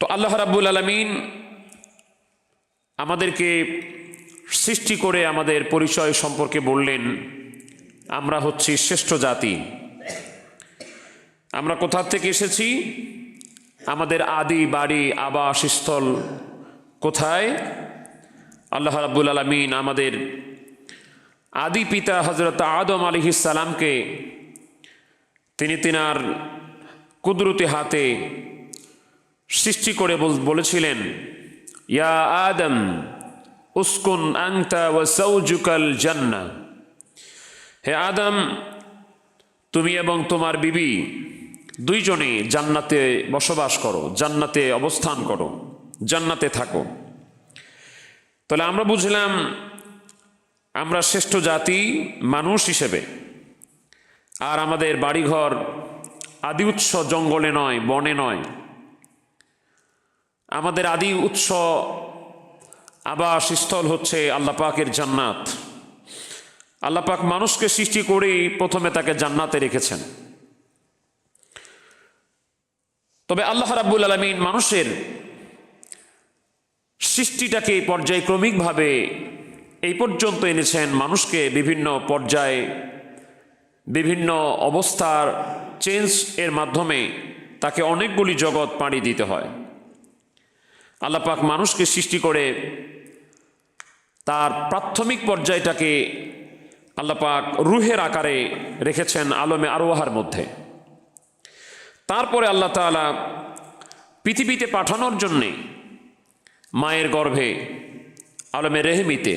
তো আল্লাহ রাব্বুল আলমিন আমাদেরকে সৃষ্টি করে আমাদের পরিচয় সম্পর্কে বললেন, আমরা হচ্ছি শ্রেষ্ঠ জাতি। আমরা কোথা থেকে এসেছি? আমাদের আদি বাড়ি আবাসস্থল কোথায়? আল্লাহ রাব্বুল আলমিন আমাদের আদি পিতা হজরত আদম আলিহিসালামকে তিনি তিনার কুদরতি হাতে সৃষ্টি করে বলেছিলেন, ইয়া আদম, উস্কুন আংতা ও সৌজুকাল জান্না। হে আদম, তুমি এবং তোমার বিবি দুইজনে জান্নাতে বসবাস করো, জান্নাতে অবস্থান করো, জান্নাতে থাকো। তাহলে আমরা বুঝলাম, আমরা শ্রেষ্ঠ জাতি মানুষ হিসেবে। আর আমাদের বাড়িঘর আদি উৎস জঙ্গলে নয়, বনে নয়। আমাদের আদি উৎস আবাসস্থল হচ্ছে আল্লাহ পাকের জান্নাত। আল্লাহ পাক মানুষকে সৃষ্টি করেই প্রথমে তাকে জান্নাতে রেখেছেন। তবে আল্লাহ রাব্বুল আলমিন মানুষের সৃষ্টিটাকে পর্যায়ক্রমিকভাবে এই পর্যন্ত এনেছেন মানুষকে বিভিন্ন পর্যায়ে, বিভিন্ন অবস্থার চেঞ্জ এর মাধ্যমে তাকে অনেকগুলি জগৎ পাড়ি দিতে হয়। আল্লাপাক মানুষকে সৃষ্টি করে তার প্রাথমিক পর্যায়টাকে আল্লাপাক রুহের আকারে রেখেছেন আলমে আরোহার মধ্যে। তারপরে আল্লাহ তাআলা পৃথিবীতে পাঠানোর জন্যে মায়ের গর্ভে, আলমে রেহমিতে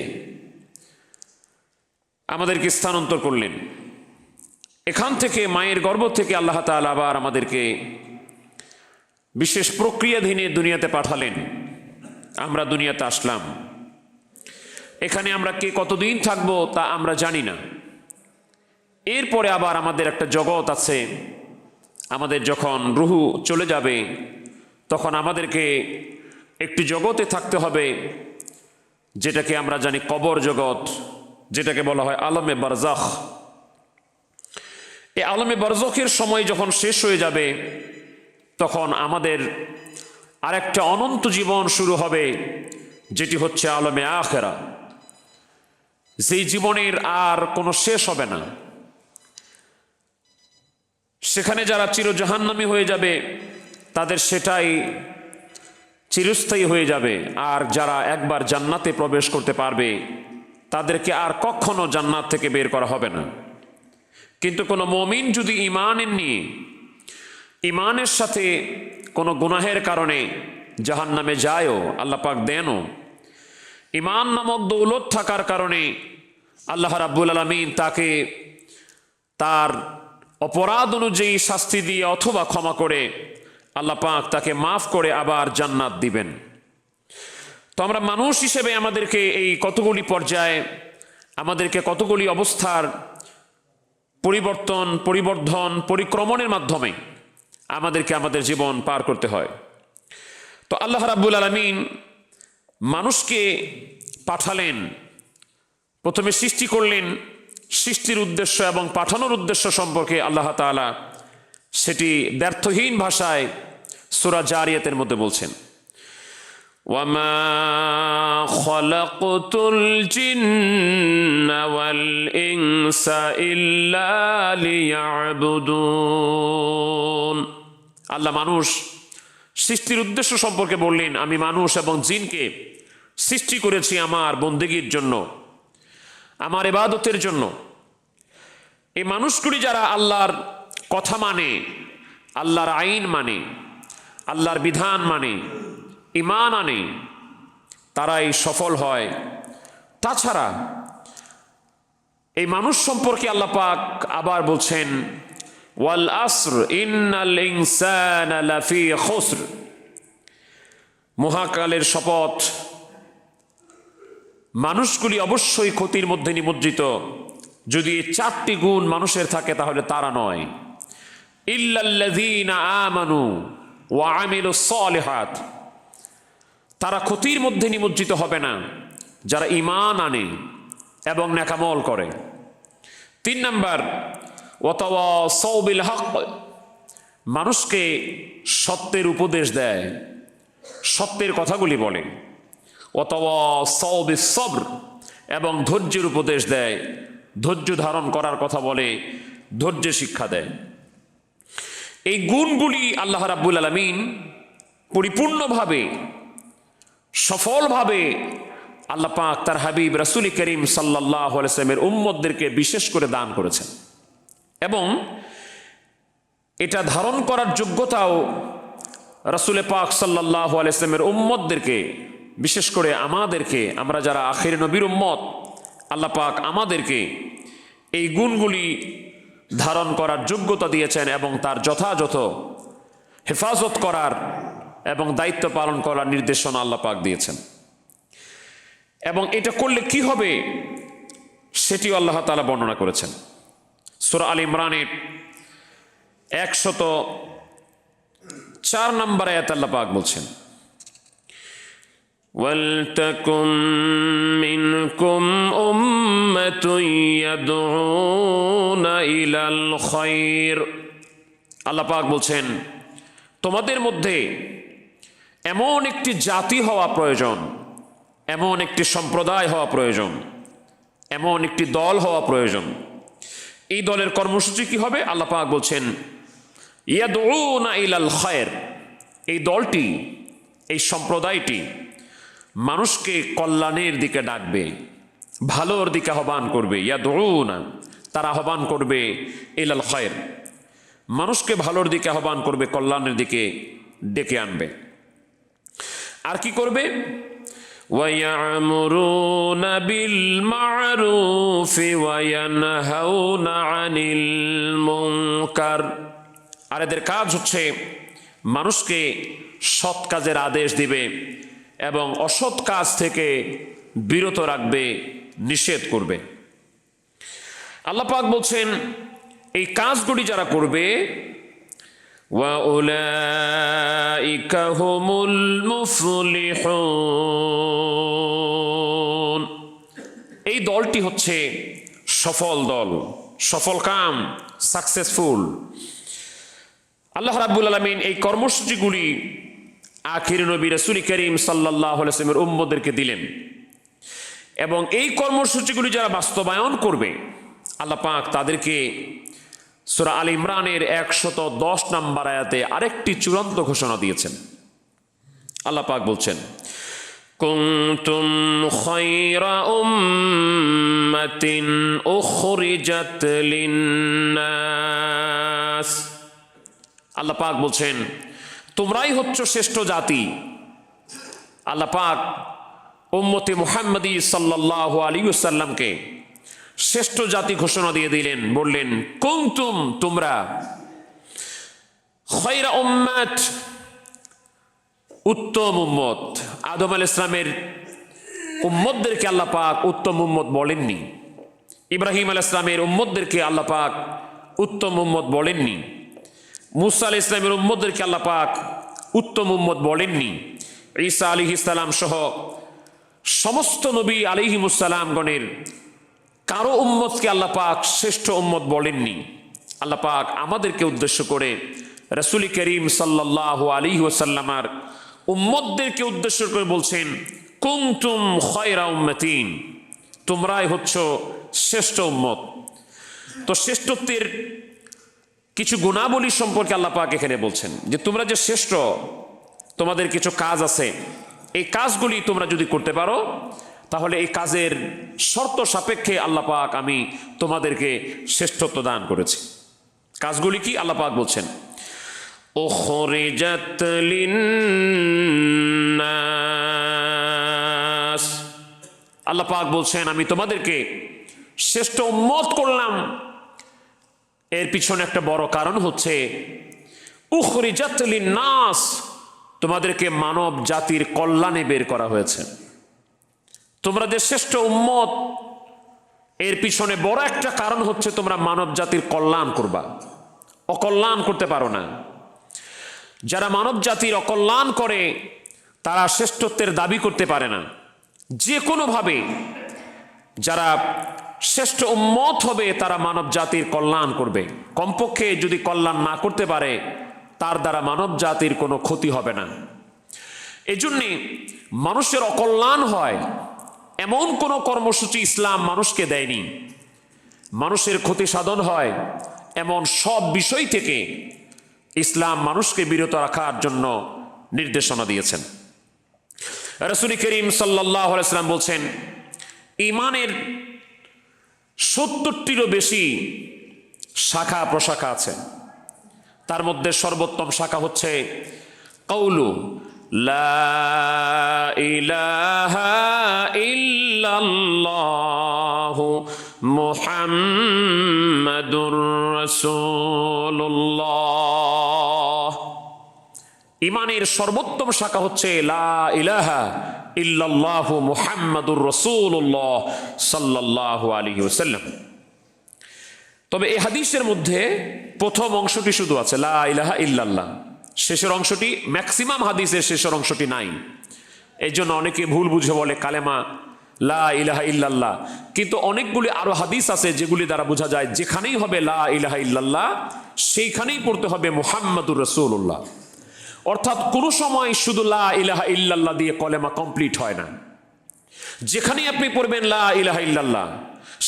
আমাদেরকে স্থানান্তর করলেন। এখান থেকে মায়ের গর্ভ থেকে আল্লাহ তাআলা আবার আমাদেরকে বিশেষ প্রক্রিয়াধীনে দুনিয়াতে পাঠালেন। আমরা দুনিয়াতে আসলাম। এখানে আমরা কে কতদিন থাকব তা আমরা জানি না। এরপরে আবার আমাদের একটা জগৎ আছে। আমাদের যখন রুহু চলে যাবে, তখন আমাদেরকে একটি জগতে থাকতে হবে, যেটাকে আমরা জানি কবর জগৎ, যেটাকে বলা হয় আলমে বারজাখ। এই আলমে বারজখের সময় যখন শেষ হয়ে যাবে তখন আমাদের আরেকটা অনন্ত জীবন শুরু হবে, যেটি হচ্ছে আলমে আখেরা। যেই জীবনের আর কোনো শেষ হবে না। সেখানে যারা চিরজাহান্নামী হয়ে যাবে, তাদের সেটাই চিরস্থায়ী হয়ে যাবে। আর যারা একবার জান্নাতে প্রবেশ করতে পারবে, তাদেরকে আর কখনো জান্নাত থেকে বের করা হবে না। কিন্তু কোনো মমিন যদি ইমানের নিয়ে ইমানের সাথে কোনো গুনাহের কারণে জাহান নামে যায়ও, আল্লাহ পাক দেনও। ইমান নামক দৌলত থাকার কারণে আল্লাহ রাব্বুল আলমিন তাকে তার অপরাধ অনুযায়ী শাস্তি দিয়ে অথবা ক্ষমা করে আল্লাহ পাক তাকে মাফ করে আবার জান্নাত দিবেন। তো আমরা মানুষ হিসেবে আমাদেরকে এই কতগুলি পর্যায়ে, আমাদেরকে কতগুলি অবস্থার পরিবর্তন, পরিবর্ধন, পরিক্রমণের মাধ্যমে আমাদেরকে আমাদের জীবন পার করতে হয় তো আল্লাহ রাব্বুল আলমিন মানুষকে পাঠালেন প্রথমে সৃষ্টি করলেন সৃষ্টির উদ্দেশ্য এবং পাঠানোর উদ্দেশ্য সম্পর্কে আল্লাহ তাআলা সেটি ব্যর্থহীন ভাষায় সুরা জারিয়াতের মধ্যে বলছেন وما خلقت الجن والإنس إلا ليعبدون আল্লাহ মানুষ সৃষ্টির উদ্দেশ্য সম্পর্কে বললেন, আমি মানুষ এবং জিনকে সৃষ্টি করেছি আমার বন্দেগীর জন্য, আমার এবাদতের জন্য। এই মানুষগুলি যারা আল্লাহর কথা মানে আল্লাহর আইন মানে আল্লাহর বিধান মানে ইমান আনে, তারাই সফল হয়। তাছাড়া এই মানুষ সম্পর্কে আল্লাহ পাক আবার বলছেন ওয়াল আসর, ইন্নাল ইনসানা লাফি খুসর। মহাকালের শপথ। মানুষগুলি অবশ্যই ক্ষতির মধ্যে নিমজ্জিত। যদি চারটি গুণ মানুষের থাকে, তাহলে তারা নয়। ইল্লাল্লাযীনা আমানু ওয়া আমিলুস সালিহাত। তারা ক্ষতির মধ্যে নিমজ্জিত হবে না, যারা ইমান আনে এবং নেকামল করে। তিন নাম্বার ওয়াতাওয়া সৌবিল হক। মানুষকে সত্যের উপদেশ দেয়, সত্যের কথাগুলি বলে। অথবা সব্র এবং ধৈর্যের উপদেশ দেয়, ধৈর্য ধারণ করার কথা বলে ধৈর্য শিক্ষা দেয়। এই গুণগুলি আল্লাহ রাব্বুল আলমিন পরিপূর্ণভাবে, সফলভাবে আল্লাহ পাক তার হাবিব রাসুল করিম সাল্লাহ আলসালামের উম্মদদেরকে বিশেষ করে দান করেছেন। এবং এটা ধারণ করার যোগ্যতাও রাসুলে পাক সাল্লাহ আলাইসলামের উম্মতদেরকে, বিশেষ করে আমাদেরকে, আমরা যারা আখের নবীর উম্মত, আল্লাহ পাক আমাদেরকে এই গুণগুলি ধারণ করার যোগ্যতা দিয়েছেন এবং তার যথাযথ হেফাজত করার এবং দায়িত্ব পালন করার নির্দেশনা আল্লাহ পাক দিয়েছেন। এবং এটা করলে কি হবে সেটিও আল্লাহ তালা বর্ণনা করেছেন। সুরা আল ইমরানের একশত চার নম্বর আয়াত আল্লাহ পাক বলছেন ولتكن منكم أمة يدعون إلى الخير আল্লাহ পাক বলছেন তোমাদের মধ্যে এমন একটি জাতি হওয়া প্রয়োজন এমন একটি সম্প্রদায় হওয়া প্রয়োজন এমন একটি দল হওয়া প্রয়োজন এই দলের কর্মসূচি কি হবে? আল্লাহ পাক বলছেন, ইয়াদউনা ইলাল খায়ের। এই দলটি, এই সম্প্রদায়টি মানুষকে কল্যাণের দিকে ডাকবে, ভালোর দিকে আহ্বান করবে। ইয়াদউনা, তারা আহ্বান করবে ইলাল খায়ের। মানুষকে ভালোর দিকে আহ্বান করবে, কল্যাণের দিকে ডেকে আনবে। আর কি করবে? ويعمرون بالمعروف وينهون عن المنكر আর এদের কাজ হচ্ছে মানুষকে সৎ কাজের আদেশ দিবে এবং অসৎ কাজ থেকে বিরত রাখবে নিষেধ করবে আল্লাহ পাক বলছেন এই কাজগুলি যারা করবে وأولئك هم المفلحون এই দলটি হচ্ছে সফল দল সফল কাম সাকসেসফুল আল্লাহ রাব্বুল আলমিন এই কর্মসূচিগুলি আখির নবী রসুল করিম সাল্লাহ আলসলামের উম্মদেরকে দিলেন এবং এই কর্মসূচিগুলি যারা বাস্তবায়ন করবে আল্লাহ পাক তাদেরকে সুরা আল ইমরানের একশত দশ নম্বর আয়াতে আরেকটি চূড়ান্ত ঘোষণা দিয়েছেন। আল্লাহ পাক বলছেন কুমতুম খৈরা উম্মাতিন উখরিজাত লিন্নাস। আল্লাহ পাক বলছেন, তোমরাই হচ্ছ শ্রেষ্ঠ জাতি। আল্লাহ পাক উম্মতি মুহাম্মদী সাল্লাল্লাহু আলী সাল্লামকে শ্রেষ্ঠ জাতি ঘোষণা দিয়ে দিলেন, বললেন কুমতুম তোমরা উত্তম উম্মত। আদম আল ইসলামের উম্মতদেরকে আল্লাহ পাক উত্তম উম্মত বলেননি। ইব্রাহিম আল ইসলামের উম্মতদেরকে আল্লাহ পাক উত্তম উম্মত বলেননি। মুসা আল ইসলামের উম্মতদেরকে আল্লাহ পাক উত্তম উম্মত বলেননি। ঈসা আলী ইসলাম সহ সমস্ত নবী আলিহিমুসালামগণের কারও উম্মতকে আল্লাহ পাক শ্রেষ্ঠ উম্মত বলেননি। আল্লাহ পাক আমাদেরকে উদ্দেশ্য করে রসুল করিম সাল্লাহ আলী ওসাল্লামার উম্মতদেরকে উদ্দেশ্য করে বলছেন কুমতুম খয়রা উম্মতিন তোমরাই হচ্ছ শ্রেষ্ঠ উম্মত। তো শ্রেষ্ঠত্বের কিছু গুণাবলী সম্পর্কে আল্লাহ পাক এখানে বলছেন যে, তোমরা যে শ্রেষ্ঠ, তোমাদের কিছু কাজ আছে, এই কাজগুলি তোমরা যদি করতে পারো তাহলে এই কাজের শর্ত সাপেক্ষে আল্লাহ পাক আমি তোমাদেরকে শ্রেষ্ঠত্ব দান করেছি কাজগুলি কি আল্লাহ পাক বলছেন أخرجت للناس আল্লাহ পাক বলছেন আমি তোমাদেরকে শ্রেষ্ঠ উম্মত করলাম এর পিছনে একটা বড় কারণ হচ্ছে উখরিজাত নাস তোমাদেরকে মানব জাতির কল্যাণে বের করা হয়েছে তোমরা যে শ্রেষ্ঠ উম্মত, এর পিছনে বড় একটা কারণ হচ্ছে তোমরা মানব জাতির কল্যাণ করবা। অকল্যাণ করতে পারো না। যারা মানব জাতির অকল্যাণ করে, তারা শ্রেষ্ঠত্বের দাবি করতে পারে না। যে কোনোভাবে যারা শ্রেষ্ঠ উম্মত হবে, তারা মানব জাতির কল্যাণ করবে। কমপক্ষে যদি কল্যাণ না করতে পারে, তার দ্বারা মানব জাতির কোনো ক্ষতি হবে না। এই জন্যে মানুষের অকল্যাণ হয় এমন কোনো কর্মসূচি ইসলাম মানুষকে দেয়নি। মানুষের ক্ষতি সাধন হয় এমন সব বিষয় থেকে ইসলাম মানুষকে বিরত রাখার জন্য নির্দেশনা দিয়েছেন। রসুল করিম সাল্লাহ আলাইসাল্লাম বলছেন ইমানের সত্তরটিরও বেশি শাখা প্রশাখা আছে। তার মধ্যে সর্বোত্তম শাখা হচ্ছে কৌলু লা ইলাহা ইল্লাল্লাহু মুহাম্মাদুর রাসূলুল্লাহ। ইমানের সর্বোত্তম শাখা হচ্ছে লা ইলাহা ইল্লাল্লাহু মুহাম্মাদুর রাসূলুল্লাহ সাল্লাল্লাহু আলাইহি তবে এই হাদিসের মধ্যে প্রথম অংশটি শুধু আছে, লা ইলাহা ইল্লাল্লাহ। শেষের অংশটি ম্যাক্সিমাম হাদিসের শেষের অংশটি নাই। এই জন্য অনেকে ভুল বুঝে বলে কালেমা, লা ইলাহা ইল্লাল্লাহ। কিন্তু অনেকগুলি আরও হাদিস আছে যেগুলি দ্বারা বোঝা যায় যেখানেই হবে লা ইলাহা ইল্লাল্লাহ, সেইখানেই পড়তে হবে মুহাম্মাদুর রসুল্লাহ অর্থাৎ কোনো সময় শুধু লা ইলাহা ইল্লাল্লাহ দিয়ে কলেমা কমপ্লিট হয় না। যেখানেই আপনি পড়বেন লা ইলাহা ইল্লাল্লাহ,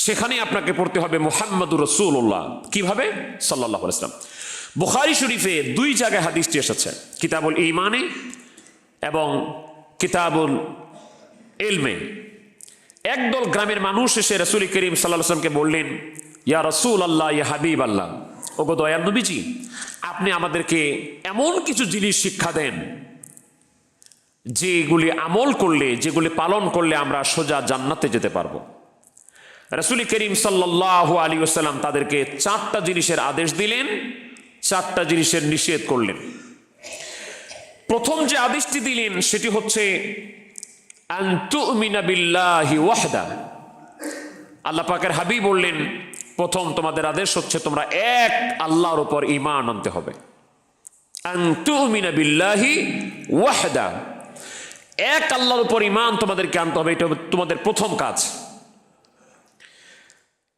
সেখানেই আপনাকে পড়তে হবে মুহাম্মাদুর রসুল্লাহ কীভাবে? সাল্লাহ ইসলাম বুখারি শরীফে দুই জায়গায় হাদিসটি এসেছে। কিতাবুল ইমানে এবং কিতাবুল এলমে একদল গ্রামের মানুষ এসে রসুল করিম সাল্লাহ আসলামকে বললেন, ইয়া রসুল আল্লাহ ইয়া হাবিব আল্লাহ ওগো দয়াল নবীজি, আপনি আমাদেরকে এমন কিছু জিনিস শিক্ষা দেন, যেগুলি আমল করলে, যেগুলি পালন করলে আমরা সোজা জান্নাতে যেতে পারব। রসুল করিম সাল্লাহ আলী ওসাল্লাম তাদেরকে চারটা জিনিসের আদেশ দিলেন চারটা জিনিসের নিষেধ করলেন। প্রথম যে আদেশটি দিলেন, সেটি হচ্ছে আন্তুমিনা বিল্লাহি ওয়াহদা। আল্লাহ পাকের হাবি বললেন, প্রথম তোমাদের আদেশ হচ্ছে, তোমরা এক আল্লাহর উপর ইমান আনতে হবে। বিল্লাহি এক আল্লাহর উপর ইমান তোমাদেরকে আনতে হবে, এটা তোমাদের প্রথম কাজ।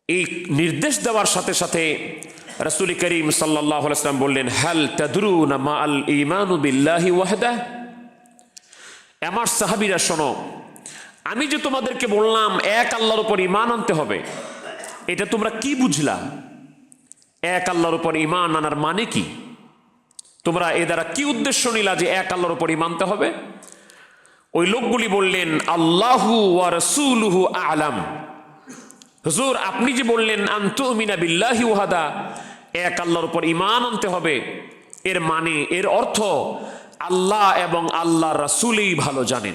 এই নির্দেশ দেওয়ার সাথে সাথে রসুল করিম সাল্লাম বললেন, হাল তাদরুনা মা আল ওয়াহদা আমার সাহাবিরা, শোনো, আমি যে তোমাদেরকে বললাম, এক আল্লাহর উপর ইমান আনতে হবে, এটা তোমরা কি বুঝলা? এক আল্লাহর উপর ইমান আনার মানে কি? তোমরা এ দ্বারা কি উদ্দেশ্য নিলা যে এক আল্লাহর উপর ইমানতে হবে? ওই লোকগুলি বললেন, আল্লাহু আলাম। হুজুর, আপনি যে বললেন, আন্তু মিনা বিল্লাহি ওয়াহাদা এক আল্লাহর উপর ইমান আনতে হবে। এর মানে এর অর্থ, আল্লাহ এবং আল্লাহ রাসুলেই ভালো জানেন।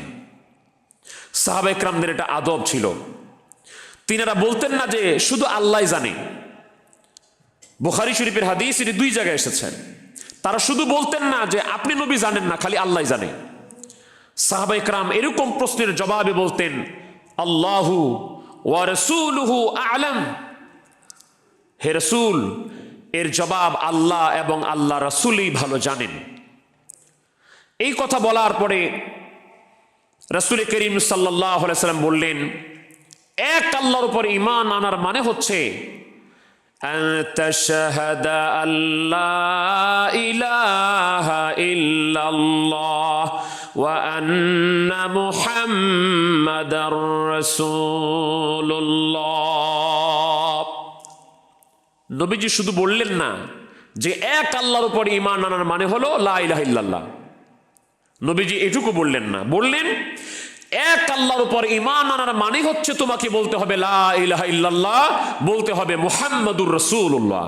সাহাবেকরামদের এটা আদব ছিল। তিনারা বলতেন না যে, শুধু আল্লাহ জানে। বুখারি শরীফের হাদিস এটি দুই জায়গায় এসেছেন তারা শুধু বলতেন না যে, আপনি নবী জানেন না, খালি আল্লাহ জানে। সাহাবাইকরাম এরকম প্রশ্নের জবাবে বলতেন, আল্লাহু ওয়ারসুলহু আলম। হে রসুল, এর জবাব আল্লাহ এবং আল্লাহ রসুলই ভালো জানেন। এই কথা বলার পরে রসুল করিম সাল্লাহ সাল্লাম বললেন, এক আল্লাহর উপর ইমান আনার মানে হচ্ছে আল্লাহ ইলাহা ইল্লাল্লাহ। لا إله إلا الله وأن محمد رسول الله নবীজি শুধু বললেন না যে এক আল্লাহর উপর ইমান আনার মানে হলো লা ইলাহা ইল্লাল্লাহ নবীজি এটুকু বললেন না বললেন এক আল্লাহর উপর ইমান আনার মানে হচ্ছে তোমাকে বলতে হবে লা ইলাহা ইল্লাল্লাহ বলতে হবে মুহাম্মাদুর রাসূলুল্লাহ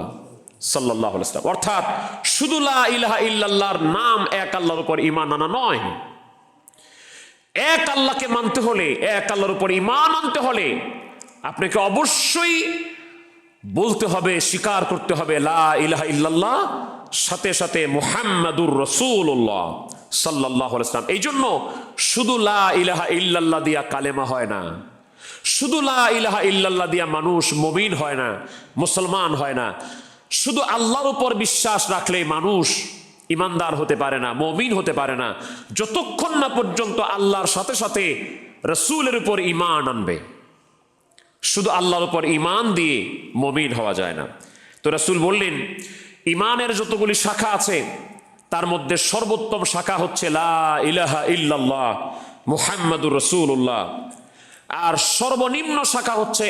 সাল্লাল্লাহু আলাইহি ওয়াসাল্লাম অর্থাৎ শুধু লা ইলাহা ইল্লাল্লাহর নাম এক আল্লাহর উপর ইমান আনা নয় এক আল্লাহকে মানতে হলে, এক আল্লাহর উপর ইমান আনতে হলে আপনাকে অবশ্যই বলতে হবে, স্বীকার করতে হবে, লা ইলাহা ইল্লাল্লাহ, সাথে সাথে মুহাম্মাদুর রসুল্লাহ সাল্লাহ ইসলাম এই জন্য শুধু লা ইলাহা ইল্লাল্লাহ দিয়া কালেমা হয় না। শুধু লা ইলাহা ইল্লাল্লাহ দিয়া মানুষ মমিন হয় না, মুসলমান হয় না। শুধু আল্লাহর উপর বিশ্বাস রাখলে মানুষ ইমানদার হতে পারে না, মমিন হতে পারে না। যতক্ষণ না পর্যন্ত আল্লাহর সাথে সাথে রসুলের উপর ইমান আনবে, শুধু আল্লাহর উপর ইমান দিয়ে মমিন হওয়া যায় না। তো রাসুল বললেন ইমানের যতগুলি শাখা আছে, তার মধ্যে সর্বোত্তম শাখা হচ্ছে লা ইল্লাল্লাহ মুহাম্মাদুর রসুল্লাহ আর সর্বনিম্ন শাখা হচ্ছে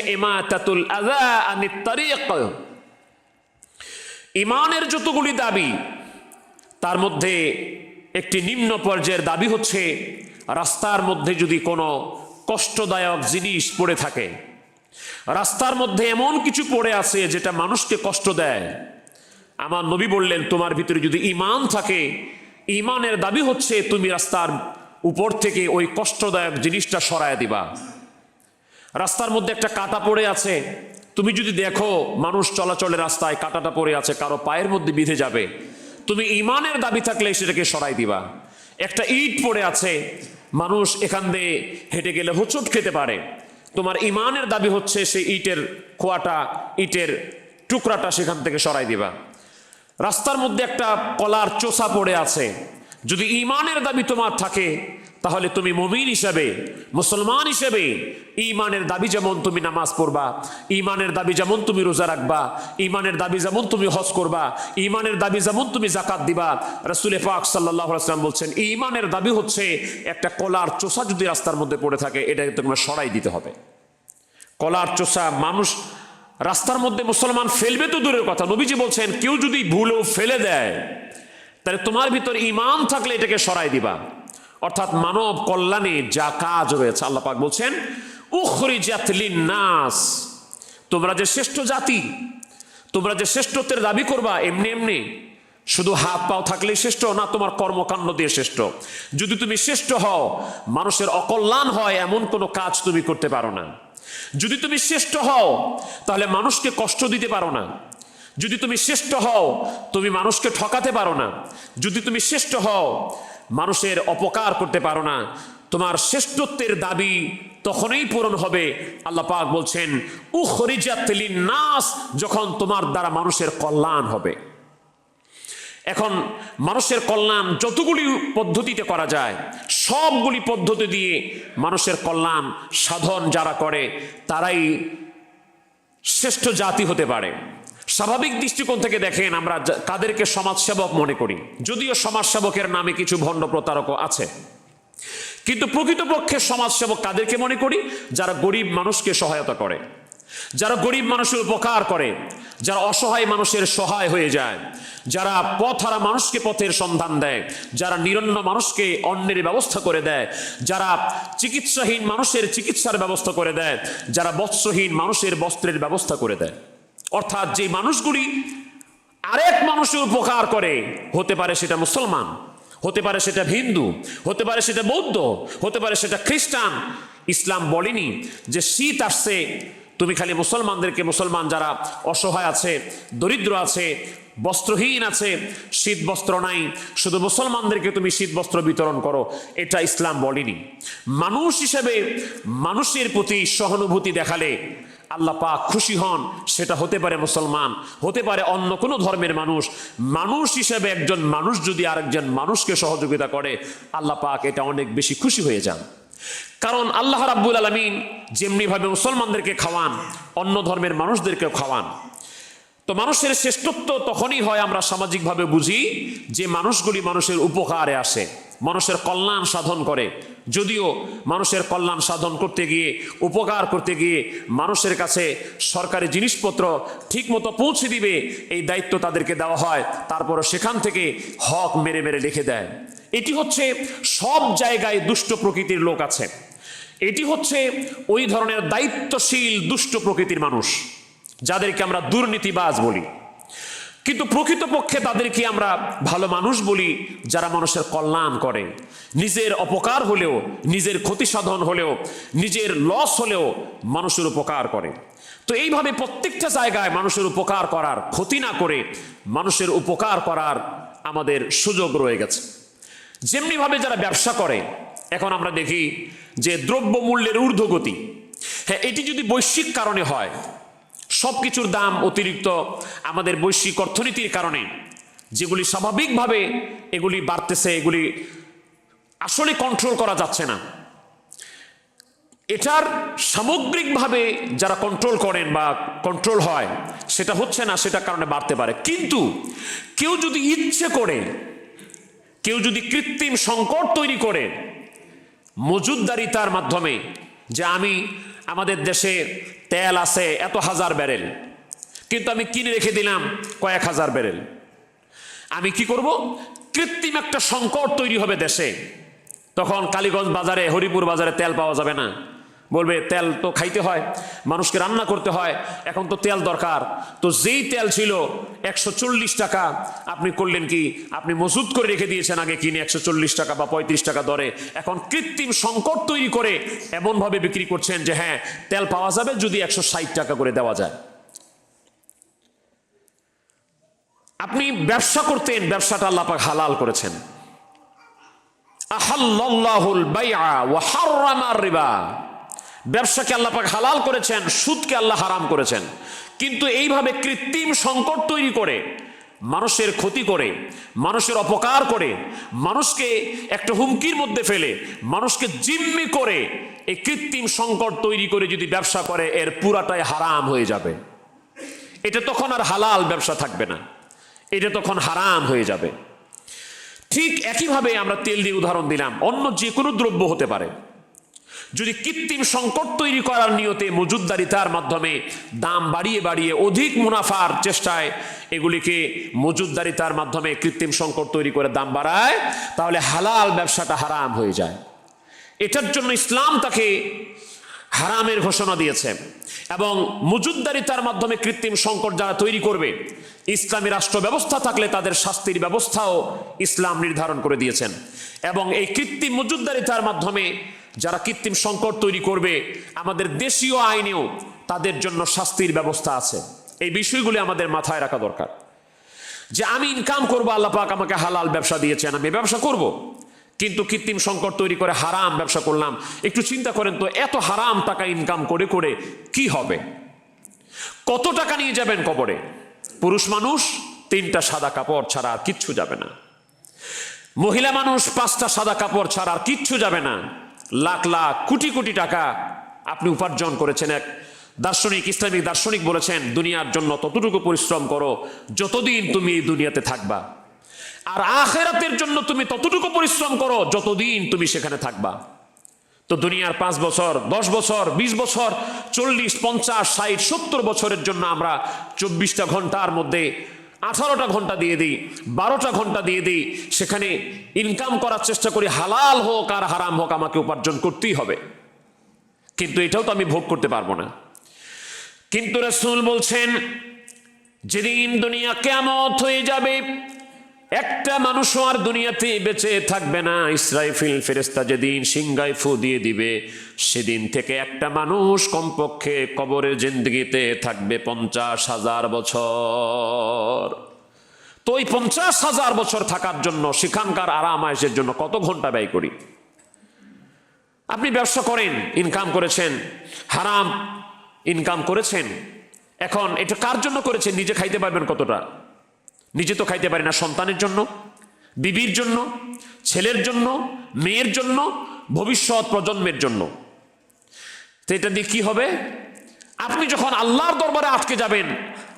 আনিত তারিক। ইমানের যতগুলি দাবি তার মধ্যে একটি নিম্ন পর্যায়ের দাবি হচ্ছে, রাস্তার মধ্যে যদি কোনো কষ্টদায়ক জিনিস পড়ে থাকে, রাস্তার মধ্যে এমন কিছু পড়ে আছে যেটা মানুষকে কষ্ট দেয়। আমার নবী বললেন, তোমার ভিতরে যদি ইমান থাকে ইমানের দাবি হচ্ছে তুমি রাস্তার উপর থেকে ওই কষ্টদায়ক জিনিসটা সরায় দিবা। রাস্তার মধ্যে একটা কাটা পড়ে আছে, তুমি যদি দেখো মানুষ চলাচলের রাস্তায় কাটাটা পড়ে আছে, কারও পায়ের মধ্যে বিঁধে যাবে তুমি ইমানের দাবি থাকলে সেটাকে সরাই দিবা। একটা ইট পড়ে আছে, মানুষ এখান দিয়ে হেঁটে গেলে হোঁচট খেতে পারে। তোমার ইমানের দাবি হচ্ছে সেই ইটের খোয়াটা, ইটের টুকরাটা সেখান থেকে সরাই দিবা। রাস্তার মধ্যে একটা কলার চোষা পড়ে আছে। যদি ইমানের দাবি তোমার থাকে তাহলে তুমি মমিন হিসেবে, মুসলমান হিসেবে ইমানের দাবি যেমন তুমি নামাজ পড়বা ইমানের দাবি যেমন তুমি রোজা রাখবা ইমানের দাবি যেমন তুমি হজ করবা ইমানের দাবি যেমন তুমি জাকাত দিবা, রাসুল পাক সাল্লাহ আসলাম বলছেন ইমানের দাবি হচ্ছে একটা কলার চোষা যদি রাস্তার মধ্যে পড়ে থাকে, এটাকে তোমার সরাই দিতে হবে। কলার চোষা মানুষ রাস্তার মধ্যে মুসলমান ফেলবে তো দূরের কথা, নবীজি বলছেন, কেউ যদি ভুলেও ফেলে দেয়, তাহলে তোমার ভিতর ইমান থাকলে এটাকে সরাই দিবা। অর্থাৎ মানব কল্যাণে যা কাজ রয়েছে, আল্লাহ পাক বলছেন নাস তোমরা যে শ্রেষ্ঠ জাতি, তোমরা যে শ্রেষ্ঠত্বের দাবি করবা, এমনি এমনি, শুধু হাত পাও থাকলেই শ্রেষ্ঠ না, তোমার কর্মকাণ্ড দিয়ে শ্রেষ্ঠ। যদি তুমি শ্রেষ্ঠ হও, মানুষের অকল্যাণ হয়, এমন কোনো কাজ তুমি করতে পারো না। যদি তুমি শ্রেষ্ঠ হও, তাহলে মানুষকে কষ্ট দিতে পারো না। যদি তুমি শ্রেষ্ঠ হও, তুমি মানুষকে ঠকাতে পারো না। যদি তুমি শ্রেষ্ঠ হও মানুষের অপকার করতে পারো না। তোমার শ্রেষ্ঠত্বের দাবি তখনই পূরণ হবে। আল্লাহ পাক বলছেন উখরিজাতিলিন নাস যখন তোমার দ্বারা মানুষের কল্যাণ হবে। এখন মানুষের কল্যাণ যতগুলি পদ্ধতিতে করা যায়, সবগুলি পদ্ধতি দিয়ে মানুষের কল্যাণ সাধন যারা করে, তারাই শ্রেষ্ঠ জাতি হতে পারে। স্বাভাবিক দৃষ্টিকোণ থেকে দেখেন আমরা কাদেরকে সমাজসেবক মনে করি। যদিও সমাজসেবকের নামে কিছু ভণ্ড প্রতারকও আছে। কিন্তু প্রকৃতপক্ষে সমাজসেবক কাদেরকে মনে করি যারা গরিব মানুষকে সহায়তা করে। যারা গরিব মানুষের উপকার করে। যারা অসহায় মানুষের সহায় হয়ে যায়। যারা পথহারা মানুষকে পথের সন্ধান দেয়। যারা নিরন্ন মানুষকে অন্যের ব্যবস্থা করে দেয়। যারা চিকিৎসাহীন মানুষের চিকিৎসার ব্যবস্থা করে দেয়। যারা বস্ত্রহীন মানুষের বস্ত্রের ব্যবস্থা করে দেয়। অর্থাৎ যে মানুষগুলি আরেক মানুষের উপকার করে, হতে পারে সেটা মুসলমান, হতে পারে সেটা হিন্দু, হতে পারে সেটা বৌদ্ধ, হতে পারে সেটা খ্রিস্টান, ইসলাম বলেনি যে শীত আসছে, তুমি খালি মুসলমানদেরকে, মুসলমান যারা অসহায় আছে, দরিদ্র আছে, বস্ত্রহীন আছে, শীত বস্ত্র নাই, শুধু মুসলমানদেরকে তুমি শীত বস্ত্র বিতরণ করো, এটা ইসলাম বলেনি। মানুষ হিসেবে মানুষের প্রতি সহানুভূতি দেখালে আল্লাহ পাক খুশি হন, সেটা হতে পারে মুসলমান, হতে পারে অন্য কোনো ধর্মের মানুষ। মানুষ হিসেবে একজন মানুষ যদি আরেকজন মানুষকে সহযোগিতা করে, আল্লাহ পাক এটা অনেক বেশি খুশি হয়ে যান। কারণ আল্লাহ রাব্বুল আলমিন যেমনিভাবে মুসলমানদেরকে খাওয়ান, অন্য ধর্মের মানুষদেরকেও খাওয়ান। তো মানুষের শ্রেষ্ঠত্ব তখনই হয় আমরা সামাজিকভাবে বুঝি যে মানুষগুলি মানুষের উপকারে আসে। মানুষের কল্যাণ সাধন করে। যদিও মানুষের কল্যাণ সাধন করতে গিয়ে, উপকার করতে গিয়ে মানুষের কাছে সরকারি জিনিসপত্র ঠিকমতো পৌঁছে দিবে, এই দায়িত্ব তাদেরকে দেওয়া হয়। তারপরও সেখান থেকে হক মেরে মেরে লিখে দেয়। এটি হচ্ছে সব জায়গায় দুষ্ট প্রকৃতির লোক আছে। এটি হচ্ছে ওই ধরনের দায়িত্বশীল দুষ্ট প্রকৃতির মানুষ, যাদেরকে আমরা দুর্নীতিবাজ বলি। কিন্তু প্রকৃতপক্ষে তাদেরকে আমরা ভালো মানুষ বলি যারা মানুষের কল্যাণ করে। নিজের অপকার হলেও, নিজের ক্ষতি সাধন হলেও, নিজের লস হলেও মানুষের উপকার করে। তো এইভাবে প্রত্যেকটা জায়গায় মানুষের উপকার করার, ক্ষতি না করে মানুষের উপকার করার আমাদের সুযোগ রয়ে গেছে। যেমনিভাবে যারা ব্যবসা করে, এখন আমরা দেখি যে দ্রব্য মূল্যের ঊর্ধ্বগতি। হ্যাঁ এটি যদি বৈশ্বিক কারণে হয় সব কিছুর দাম অতিরিক্ত আমাদের বৈশ্বিক অর্থনীতির কারণে। যেগুলি স্বাভাবিকভাবে এগুলি বাড়তেছে, এগুলি আসলে কন্ট্রোল করা যাচ্ছে না। এটার সামগ্রিকভাবে যারা কন্ট্রোল করেন বা কন্ট্রোল হয়, সেটা হচ্ছে না সেটা কারণে বাড়তে পারে। কিন্তু কেউ যদি ইচ্ছে করে, কেউ যদি কৃত্রিম সংকট তৈরি করে মজুদদারিতার মাধ্যমে যে আমি আমাদের দেশে তেল আছে, এত হাজার ব্যারেল কিন্তু আমি কিনে রেখে দিলাম কয়েক হাজার ব্যারেল আমি কি করব? কৃত্রিম একটা সংকট তৈরি হবে দেশে। তখন কালীগঞ্জ বাজারে, হরিপুর বাজারে তেল পাওয়া যাবে না। বলবে, তেল তো খাইতে হয়, মানুষকে রান্না করতে হয়, এখন তো তেল দরকার। তো যেই তেল ছিল একশো চল্লিশ টাকা, আপনি করলেন কি? আপনি মজুত করে রেখে দিয়েছেন আগে কিনে, একশো চল্লিশ টাকা বা পঁয়ত্রিশ টাকা দরে। এখন কৃত্রিম সংকট তৈরি করে এমনভাবে বিক্রি করছেন যে হ্যাঁ তেল পাওয়া যাবে যদি একশো ষাট টাকা করে দেওয়া যায়। আপনি ব্যবসা করতেন, ব্যবসাটা আল্লাপাক হালাল করেছেন। আহাল্লাহুল বাইআ ওয়া হাররামার রিবা। ব্যবসাকে আল্লাপাক হালাল করেছেন, সুদকে আল্লাহ হারাম করেছেন। কিন্তু এইভাবে কৃত্রিম সংকট তৈরি করে, মানুষের ক্ষতি করে, মানুষের অপকার করে, মানুষকে একটা হুমকির মধ্যে ফেলে, মানুষকে জিম্মি করে এই কৃত্রিম সংকট তৈরি করে যদি ব্যবসা করে, এর পুরাটাই হারাম হয়ে যাবে। এটা তখন আর হালাল ব্যবসা থাকবে না। এটা তখন হারাম হয়ে যাবে। ঠিক একইভাবে আমরা তেল দিয়ে উদাহরণ দিলাম, অন্য যে কোনো দ্রব্য হতে পারে। যদি কৃত্রিম সংকট তৈরি করার নিয়তে মজুদদারিতার মাধ্যমে দাম বাড়িয়ে বাড়িয়ে অধিক মুনাফার চেষ্টায় এগুলিকে মজুদদারিতার মাধ্যমে কৃত্রিম সংকট তৈরি করে দাম বাড়ায়, তাহলে হালাল ব্যবসাটা হারাম হয়ে যায়। এটার জন্য ইসলাম তাকে হারামের ঘোষণা দিয়েছে এবং মজুদদারিতার মাধ্যমে কৃত্রিম সংকট যারা তৈরি করবে, ইসলামী রাষ্ট্র ব্যবস্থা থাকলে তাদের শাস্তির ব্যবস্থাও ইসলাম নির্ধারণ করে দিয়েছেন। এবং এই কৃত্রিম মজুদদারিতার মাধ্যমে যারা কৃত্রিম সংকট তৈরি করবে, আমাদের দেশীয় আইনেও তাদের জন্য শাস্তির ব্যবস্থা আছে। এই বিষয়গুলি আমাদের মাথায় রাখা দরকার। যে আমি ইনকাম করব, আল্লাহ পাক আমাকে হালাল ব্যবসা দিয়েছেন, আমি ব্যবসা করব। কিন্তু কৃত্রিম সংকট তৈরি করে হারাম ব্যবসা করলাম। একটু চিন্তা করেন তো, এত হারাম টাকা ইনকাম করে করে কি হবে? কত টাকা নিয়ে যাবেন কবরে? পুরুষ মানুষ তিনটা সাদা কাপড় ছাড়া আর কিচ্ছু যাবে না। মহিলা মানুষ পাঁচটা সাদা কাপড় ছাড়া আর কিচ্ছু যাবে না। লাখ লাখ কোটি কোটি টাকা আপনি উপার্জন করেছেন এক দার্শনিক, ইসলামিক দার্শনিক বলেছেন, দুনিয়ার জন্য ততটুকু পরিশ্রম করো যতদিন তুমি এই দুনিয়াতে থাকবা। আর আখেরাতের জন্য তুমি ততটুকু পরিশ্রম করো যতদিন তুমি সেখানে থাকবা। তো দুনিয়ার পাঁচ বছর, দশ বছর, বিশ বছর, চল্লিশ, পঞ্চাশ, ষাট, সত্তর বছরের জন্য আমরা চব্বিশটা ঘণ্টার মধ্যে আঠারোটা ঘণ্টা দিয়ে দিই, বারোটা ঘণ্টা দিয়ে দিই, সেখানে ইনকাম করার চেষ্টা করি, হালাল হোক আর হারাম হোক আমাকে উপার্জন করতেই হবে। কিন্তু এটাও তো আমি ভোগ করতে পারব না। কিন্তু রসুল বলছেন, যেদিন দুনিয়া কেমত হয়ে যাবে একটা মানুষও আর দুনিয়াতে বেঁচে থাকবে না। ইসরাইফিল ফেরেস্তা যেদিন সিংগায় ফু দিয়ে দিবে, সেদিন থেকে একটা মানুষ কমপক্ষে কবরের জিন্দগিতে থাকবে পঞ্চাশ হাজার বছর। তো ওই পঞ্চাশ হাজার বছর থাকার জন্য, সেখানকার আরাম আয়েসের জন্য কত ঘণ্টা ব্যয় করি? আপনি ব্যবসা করেন ইনকাম করেছেন, হারাম ইনকাম করেছেন, এখন এটা কার জন্য করেছেন? নিজে খাইতে পারবেন কতটা? নিজে তো খাইতে পারি না সন্তানের জন্য, বিবির জন্য, ছেলের জন্য, মেয়ের জন্য, ভবিষ্যৎ প্রজন্মের জন্য। তো এটা দিয়ে কি হবে? আপনি যখন আল্লাহর দরবারে আটকে যাবেন,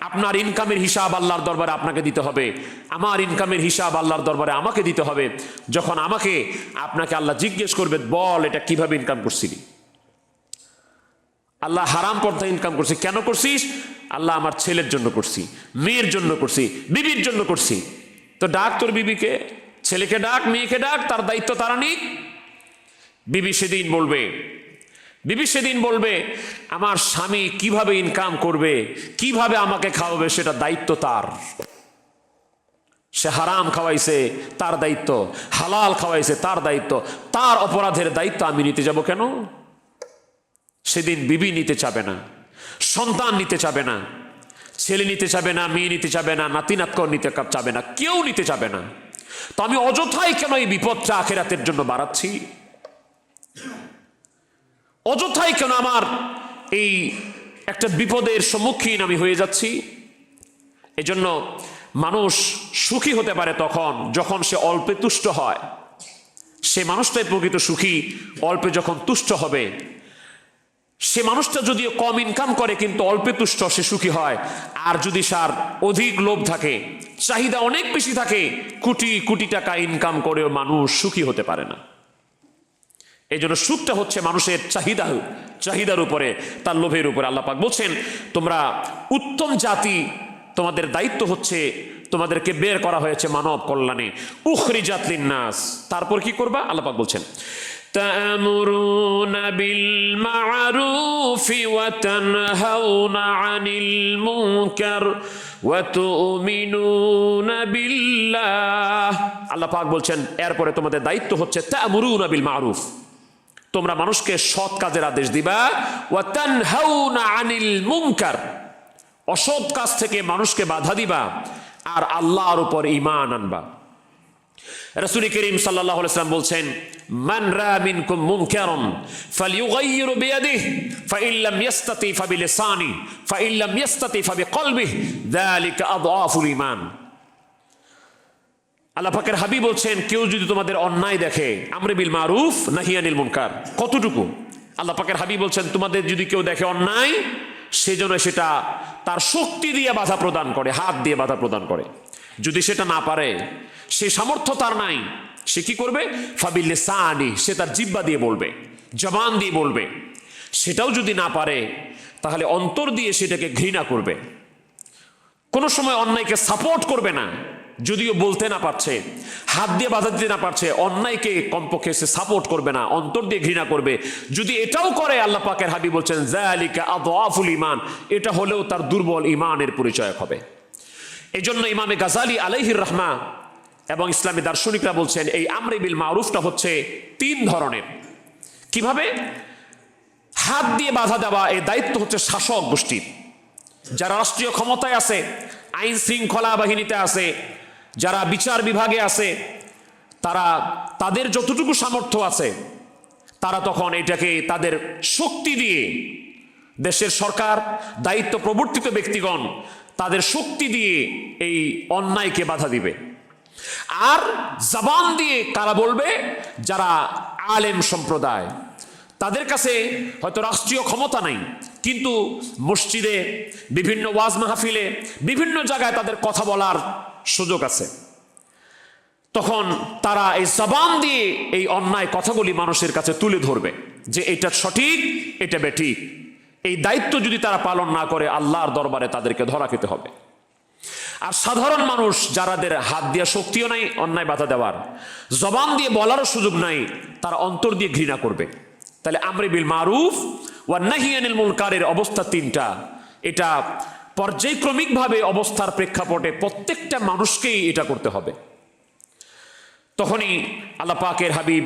আপনার ইনকামের হিসাব আল্লাহর দরবারে আপনাকে দিতে হবে। আমার ইনকামের হিসাব আল্লাহর দরবারে আমাকে দিতে হবে। যখন আমাকে, আপনাকে আল্লাহ জিজ্ঞেস করবে, বল, এটা কীভাবে ইনকাম করছিলি? আল্লাহ হারাম পর্দা ইনকাম করছি। কেন করছিস? আল্লাহ আমার ছেলের জন্য করছি, মেয়ের জন্য করছি, বিবির জন্য করছি। তো ডাক তোর বিবিকে, ছেলেকে ডাক, মেয়েকে ডাক, তার দায়িত্ব তারা নিক। বিবি সেদিন বলবে, বিবি সেদিন বলবে, আমার স্বামী কীভাবে ইনকাম করবে, কীভাবে আমাকে খাওয়াবে, সেটা দায়িত্ব তার। সে হারাম খাওয়াইছে, তার দায়িত্ব। হালাল খাওয়াইছে, তার দায়িত্ব। তার অপরাধের দায়িত্ব আমি নিতে যাব কেন? সেদিন বিবি নিতে চাবে না। সন্তান নিতে চাবে না, ছেলে নিতে চাবে না, মেয়ে নিতে চাবে না, নাতি নাতকর নিতে চাবে না, কেউ নিতে চাবে না। তো আমি অযথাই কেন এই বিপদটা আখেরাতের জন্য বাড়াচ্ছি? অযথাই কেন আমার এই একটা বিপদের সম্মুখীন আমি হয়ে যাচ্ছি? এজন্য মানুষ সুখী হতে পারে তখন যখন সে অল্পে তুষ্ট হয়। সে মানুষটাই প্রকৃত সুখী, অল্পে যখন তুষ্ট হবে সে মানুষটা যদিও কম ইনকাম করে, কিন্তু অল্পে তুষ্ট, সে সুখী হয়। আর যদি সার অধিক লোভ থাকে, চাহিদা অনেক বেশি থাকে, কোটি কোটি টাকা ইনকাম করেও মানুষ সুখী হতে পারে না। এই জন্য সুখটা হচ্ছে মানুষের চাহিদা, চাহিদার উপরে, তার লোভের উপরে আল্লাহ পাক বলছেন, তোমরা উত্তম জাতি, তোমাদের দায়িত্ব হচ্ছে, তোমাদেরকে বের করা হয়েছে মানব কল্যাণে। উখরি জাতলিন নাস তারপর কি করবা? আল্লাহ পাক বলছেন تأمرون بالمعروف وتنهون عن المنكر وتؤمنون بالله আল্লাহ পাক বলছেন এরপরে তোমাদের দায়িত্ব হচ্ছে তা'মুরুনা বিল মারুফ তোমরা মানুষকে সৎ কাজের আদেশ দিবা ওয়া তানহাউনা আনিল মুনকার অসৎ কাজ থেকে মানুষকে বাধা দিবা আর আল্লাহর উপর ঈমান আনবা রাসূল করিম সাল্লাম বলছেন, মান আল্লাহ হাবি বলছেন, কেউ যদি তোমাদের অন্যায় দেখে, আমরে বিল মারুফ নাহিয়ানিল মুনকার। কতটুকু? আল্লাহ পাকের হাবি বলছেন, তোমাদের যদি কেউ দেখে অন্যায় সেজন্য সেটা তার শক্তি দিয়ে বাধা প্রদান করে, হাত দিয়ে বাধা প্রদান করে। যদি সেটা না পারে, সে সামর্থ্য তার নাই। সে কি করবে? ফাবিল্লে সানি সে তার জিব্বা দিয়ে বলবে, জবান দিয়ে বলবে। সেটাও যদি না পারে, তাহলে অন্তর দিয়ে সেটাকে ঘৃণা করবে। কোনো সময় অন্যায়কে সাপোর্ট করবে না, যদিও বলতে না পারছে, হাত দিয়ে বাধা দিতে না পারছে, অন্যায়কে কমপক্ষে সে সাপোর্ট করবে না, অন্তর দিয়ে ঘৃণা করবে। যদি এটাও করে, আল্লাহ পাকের হাবি বলছেন, জালিকা আদআফুল ইমান এটা হলেও তার দুর্বল ইমানের পরিচয় হবে। এই জন্য ইমামে গাজালি আলহির রহমা এবং ইসলামী দার্শনিকরা বলছেন, এই আমরে বিল মারুফটা হচ্ছে তিন ধরনের। কীভাবে? হাত দিয়ে বাধা দেওয়া এই দায়িত্ব হচ্ছে শাসক গোষ্ঠীর। যারা রাষ্ট্রীয় ক্ষমতায় আছে, আইন শৃঙ্খলা বাহিনীতে আছে, যারা বিচার বিভাগে আছে, তারা তাদের যতটুকু সামর্থ্য আছে, তারা তখন এটাকে তাদের শক্তি দিয়ে দেশের সরকার, দায়িত্ব প্রবর্তিত ব্যক্তিগণ তাদের শক্তি দিয়ে এই অন্যায়কে বাধা দিবে। আর জবান দিয়ে কারা বলবে? যারা আলেম সম্প্রদায়। তাদের কাছে হয়তো রাষ্ট্রীয় ক্ষমতা নাই, কিন্তু মসজিদে, বিভিন্ন ওয়াজ মাহফিলে, বিভিন্ন জায়গায় তাদের কথা বলার সুযোগ আছে। তখন তারা এই জবান দিয়ে এই অন্যায় কথাগুলি মানুষের কাছে তুলে ধরবে যে এটা সঠিক, এটা বেঠিক। এই দায়িত্ব যদি তারা পালন না করে, আল্লাহর দরবারে তাদেরকে ধরা খেতে হবে। আর সাধারণ মানুষ যারাদের হাত দিয়া শক্তিও নাই, অন্যায় বাধা দেওয়ার, জবান দিয়ে বলারও সুযোগ নাই, তারা অন্তর দিয়ে ঘৃণা করবে। তাহলে আমরে বিল মারুফ ওয়া নাহিয়ানিল মুনকারের অবস্থা তিনটা। এটা পর্যায়ক্রমিকভাবে অবস্থার প্রেক্ষাপটে প্রত্যেকটা মানুষকেই এটা করতে হবে। তখনই আল্লাহ পাকের হাবিব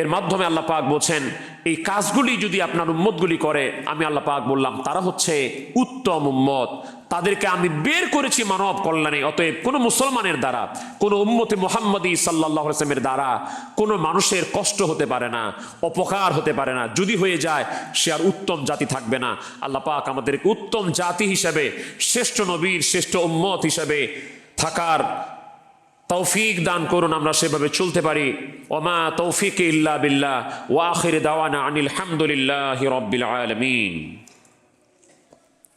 এর মাধ্যমে আল্লাহ পাক বলছেন, এই কাজগুলি যদি আপনার উম্মতগুলি করে, আমি আল্লাহ পাক বললাম, তারা হচ্ছে উত্তম উম্মত। তাদেরকে আমি বের করেছি মানব কল্যাণে, অতএব কোনো মুসলমানের দ্বারা, কোনো উম্মতে মোহাম্মদী সাল্লাহ আসলামের দ্বারা কোনো মানুষের কষ্ট হতে পারে না, অপকার হতে পারে না। যদি হয়ে যায়, সে আর উত্তম জাতি থাকবে না। আল্লাহ পাক আমাদেরকে উত্তম জাতি হিসাবে, শ্রেষ্ঠ নবীর শ্রেষ্ঠ উম্মত হিসাবে থাকার তৌফিক দান করুন, আমরা সেভাবে চলতে পারি। ওমা তৌফিক ইল্লা বিল্লাহ। ওয়াখির দাওয়ানা আনিল হামদুলিল্লাহ রব্বিল আলমিন।